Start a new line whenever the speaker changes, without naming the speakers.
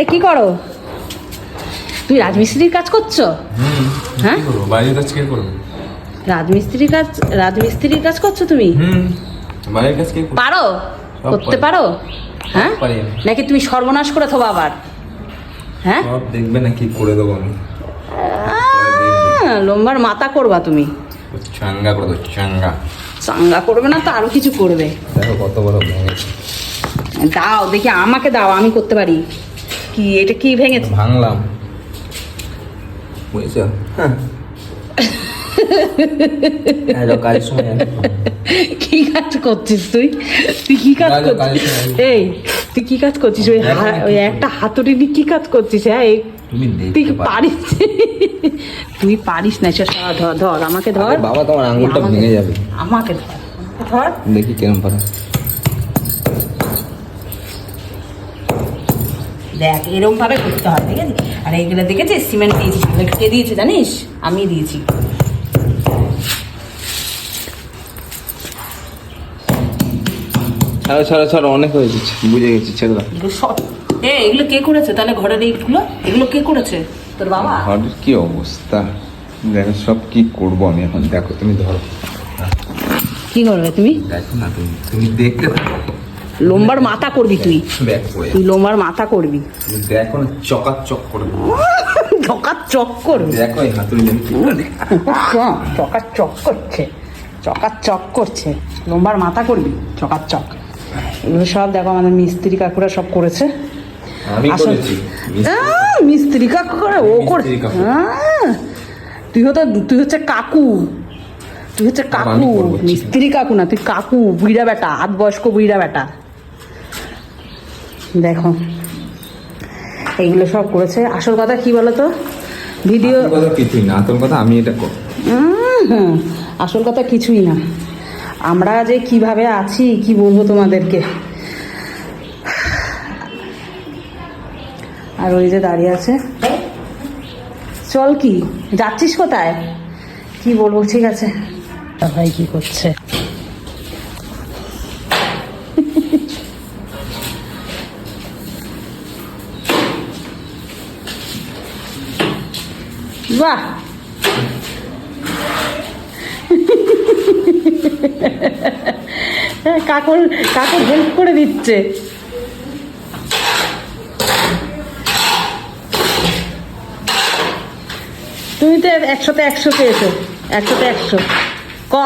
এ কি করো? তুই রাজমিস্ত্রির কাজ করছ? হ্যাঁ?
বাইরের কাজ কে করবে?
রাজমিস্ত্রির কাজ রাজমিস্ত্রির কাজ করছ তুমি?
হুম বাইরের কাজ কে
পারো? করতে
পারো।
হ্যাঁ? নাকি তুমি সর্বনাশ করে থবো আবার? হ্যাঁ?
সব দেখবে না কি করে দেবো আমি।
লম্বার মাথা করবা তুমি।
চাঙ্গা করে দেবো চাঙ্গা।
চাঙ্গা করবে না তো আরও কিছু করবে।
দেখো কত বড়
দাও দেখি আমাকে দাও আমি করতে পারি। কি? এটা কি ভেঙেছে?
ভাঙলাম। বুঝেছ? হ্যাঁ। আমি
কি কাজ করছিস তুই? তুই কি কাজ করছিস এই তুই কি কাজ করছিস? ওই ওই একটা হাতুড়ি নিয়ে কি কাজ করছিস হ্যাঁ? এই তুই পারিস? তুই পারিস না চল, ধর ধর আমাকে ধর।
বাবা তোমার আঙুলটা
আমাকে-
ভেঙে যাবে।
আমাকে ধর ধর।
দেখি কেরম পারো।
দেখ এরকম ভাবে করতে হয় ঠিক আছে? আর এইগুলো দেখেছিস? সিমেন্ট দিয়েছি কে দিয়েছে জানিস? আমি দিয়েছি।
ছাড়ো ছাড়ো ছাড়ো অনেক বুঝে গেছি ছেড়ে দাও।
সব এ এগুলো কে করেছে? তাহলে ঘরের এইগুলো? এগুলো কে করেছে? তোর বাবা?
ঘরের কি অবস্থা? দেখো সব কি করব আমি এখন? দেখো তুমি ধরো।
কি করবে তুমি?
দেখো না তুমি তুমি দেখতে থাকো
লম্বার মাথা করবি তুই। তুই লম্বার মাথা করবি।
দেখো না চকার চক করে দেবো।
চকার চক করবি
দেখো
চকার চক করছে চকার চক করছে লম্বার মাথা করবি চকার চক। এগুলো সব দেখো আমাদের মিস্ত্রি কাকুরা সব করেছে।
করেছি।
মিস্ত্রি কাকু করে ও করে
মিস্ত্রি কাকু।
আহ, তুই হতো তুই হচ্ছে কাকু। তুই হচ্ছে কাকু।
করব।
মিস্ত্রি কাকু না তুই কাকু বুইড়া বেটা আধ বয়স্ক বুইড়া বেটা। দেখো। এইগুলো সব করেছে। আসল কথা কি বলতো? ভিডিও
কথা কিছুই না। আসল কথা আমি এটা
হুম, আসল কথা কিছুই না। আমরা যে কীভাবে আছি কি বলব তোমাদেরকে? আর ওই যে দাঁড়িয়ে আছে। চল কি? যাচ্ছিস কোথায়? কি বলব? ঠিক আছে। ভাই কি করছে? বাহ। কাকুর কাকুর হেল্প করে দিচ্ছে। তুমি তো একশোতে একশো পেয়েছ একশোতে একশো। ক?